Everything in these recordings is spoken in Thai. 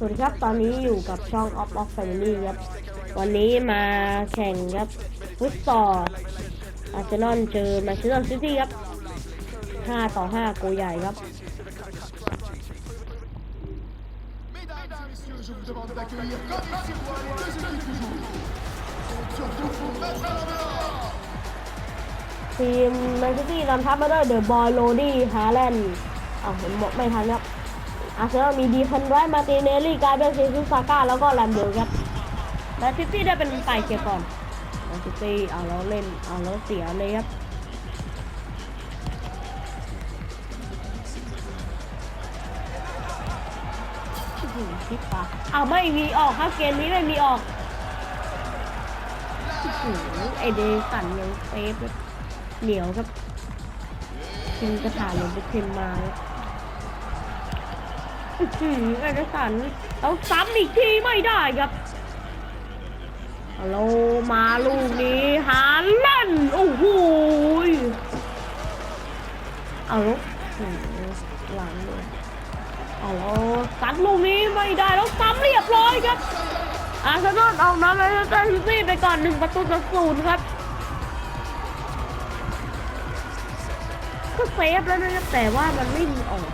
สวัสดีครับ ตอนนี้อยู่กับช่อง Off Off Family ครับ วันนี้มาแข่งครับฟุตซอลอาร์เซนอลเจอแมนเชสเตอร์ซิตี้ครับ 5 ต่อ 5 โกใหญ่ครับ ทีมแมนเชสเตอร์นำทัพมาด้วยเดอะบอยโรดี้ฮาแลนด์อ้าวผมบอกไม่ทันครับ อาร์เซนอลมีดีคันไรมาติเนลลี่การเบลเซซุซาก้าแล้วก็แลมเบลครับแมนซิตี้ได้เป็นฝ่ายเกียร์ก่อนแมนซิตี้เอาแล้วเล่นเอาแล้วเสียเลยครับอื้อหือพลิกปากเอาไม่มีออกครับเกมนี้ไม่มีออกอื้อหือไอเดสันยังเซฟเหนียวครับทิมกระถางลงไปเทมมาครับ อื้อหือไอเดสันเราซ้ำอีกทีไม่ได้ครับฮัลโลมาลูกนี้หาเล่นโอ้โหเอาลูกหลังเลยเอาแล้วซัดลูกนี้ไม่ได้แล้วซ้ำเรียบร้อยครับอาร์เซนอลเอาน้ำแมนเชสเตอร์ซิตี้ไปก่อนหนึ่งประตูต่อศูนย์ครับก็เซฟแล้วนะครับแต่ว่ามันไม่มีออก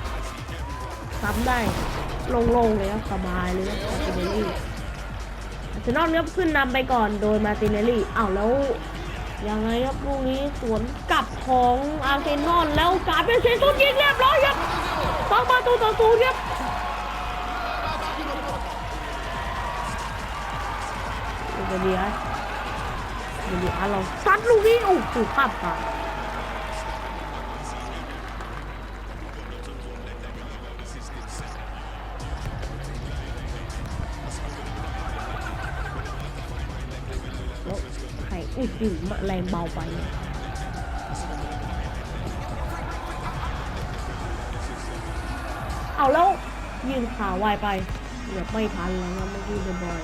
ซ้ำได้โล่งๆเลยครับสบายเลยครับมาติเนลลี่อาร์เซนอลครับขึ้นนำไปก่อนโดยมาติเนลลี่อ้าวแล้วยังไงครับลูกนี้สวนกลับของอาร์เซนอลแล้วการเป็นเซซุนยิงเรียบร้อยครับสองประตูต่อศูนย์ครับเดี๋ยวเดียวเดี๋ยวเดียวเราซัดลูกนี้โอ้โหภาพตาแอุ้ยหือแรงเบาไปเอาแล้วยืนขาไวไปเกือบไม่ทันแล้วนะเมื่อกี้เดอะบอย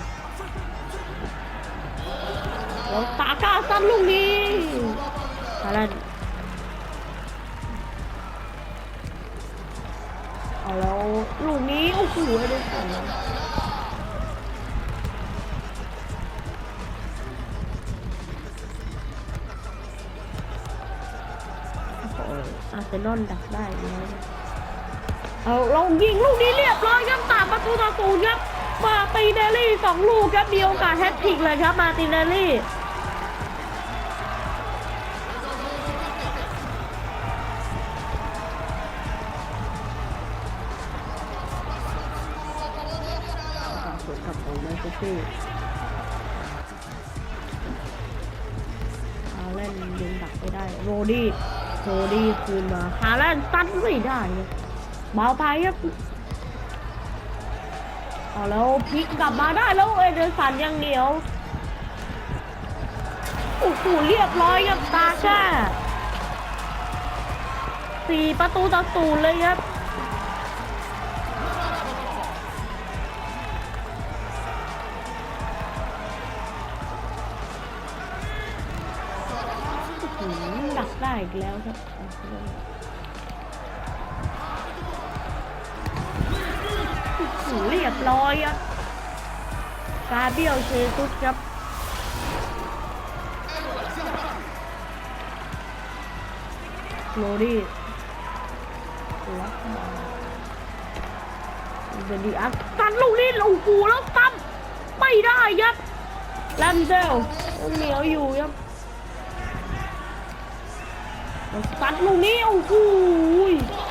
แล้วตาก้าสั้นลูกนี้อะไรเอาแล้วลูกนี้โอ้โหไอ้เด็ก อาร์เซนอลดักได้แล้วเอาลงยิงลูกนี้เรียบร้อยครับตามประตูต่อศูนย์ครับ มาติเนลลี่สองลูกครับมีโอกาสแฮตทริกเลยครับมาติเนลลี่สวนกับของแมนเชสเตอร์ฮาแลนด์ยิงดักไม่ได้ โรดี้ โรดี้คืนมาฮาแลนด์ซัดไม่ได้เบาไปครับเอาแล้วพลิกกลับมาได้แล้วเอเดอร์สันยังเหนียวโอ้โหเรียบร้อยครับตาแค่สี่ประตูต่อศูนย์เลยครับอื้อหือ ดักได้อีกแล้วครับหูเรียบร้อยครับกาเบียลเชซุสครับโรดี้ล็อกบอลเดดีอัสตันลูกนี้โอ้โหแล้วตั้มไม่ได้ครับแลมเซลเหนียวอยู่ ตัดลูกนี้โอ้โห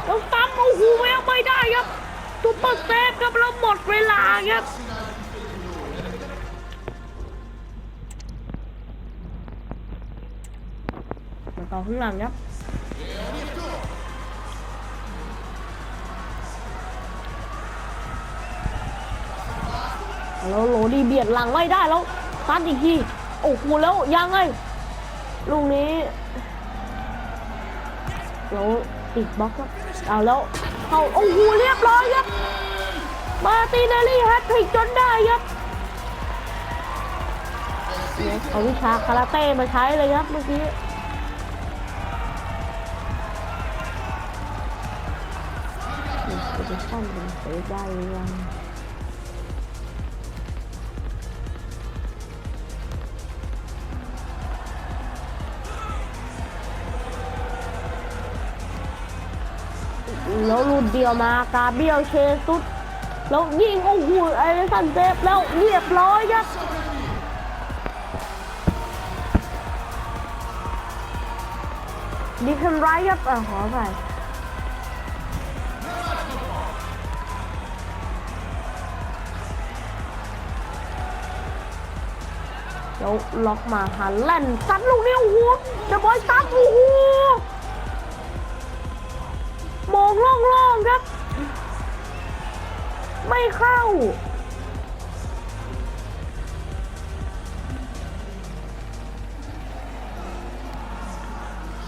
แล้วตั้มโอ้โหยังไม่ได้ครับซุปเปอร์เซฟครับแล้วหมดเวลาครับมาต่อข้างหลังครับแล้วโหลดีเบียดหลังไม่ได้แล้วซัดอีกทีโอ้โหแล้วยังไงลูกนี้ แล้วติดบล็อกครับเอาแล้วเขาโอ้โหเรียบร้อยครับ มาตินาลีแฮตทริกจนได้ครับเนี่ยเอาวิชาคาราเต้มาใช้เลยครับเมื่อกี้นี่จะไปซ่อมเป็นเซฟได้หรือยัง แล้วลุดเดียวมากาเบียลเชซุดแล้วยิงโอ้โหไอ้สันเซฟแล้วเรียบร้อยครับดีคันไรครับอะขอไปแล้วล็อกมาหันแล่นซัดลูกนี้โอ้โหเดอะบอย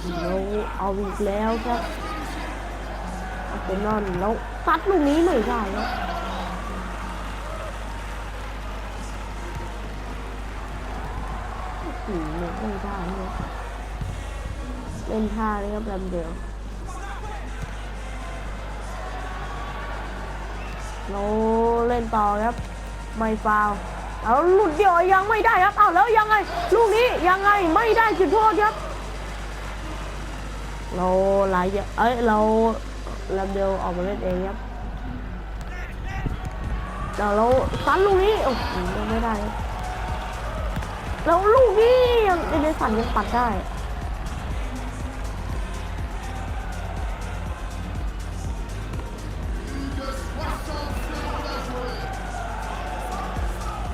แล้วเอาอีกแล้วครับอาร์เซนอลแล้วซัดลูกนี้ไม่ได้ครับโอ้โหไม่ได้เลยเล่นท่าเลยครับลำเดียวเราเล่นต่อครับ ไม่ฟาวเอาหลุดเดียวยังไม่ได้ครับเอาแล้วยังไง ลูกนี้ยังไงไม่ได้จุดโทษครับ เราหลายอย่างเอ้ยเราลำเดียวออกมาเล่นเองครับเดี๋ยวเราซันลูกนี้โอ้โหยังไม่ได้ครับแล้วลูกนี้ยังเอเดสันยังปัดได้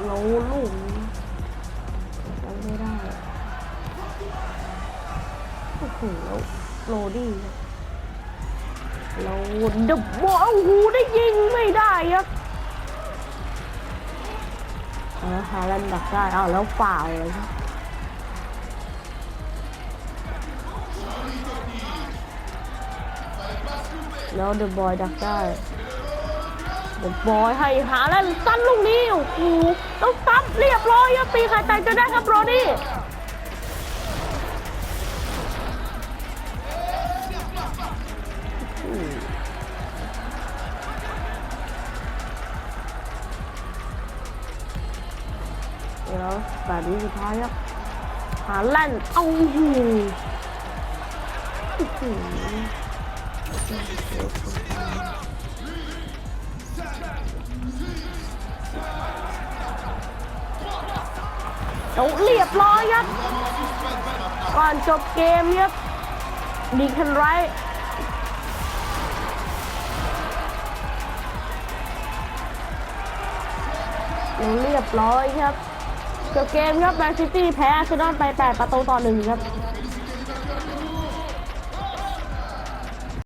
เราลูก โรดี้ครับเดบบอลโอ้โหได้ยิงไม่ได้ครับเอาฮาแลนดักได้อ้าวแล้วฝ่าเลยครับแล้วเดอะบอยดักได้เดอะบอยให้ฮาแลนสั้นลูกนี้โอ้โหแล้วซับเรียบร้อยครับตีข่แตกจะได้ครับโรดี้ แบบนี้สุดท้ายครับหาแล่นเอาหูโอ้โหเอาเรียบร้อยครับ ก่อนจบเกมครับดีคันไรเราเรียบร้อยครับ จบเกมครับแมนซิตี้แพ้อาร์เซนอลไป 8 ประตูต่อหนึ่งครับ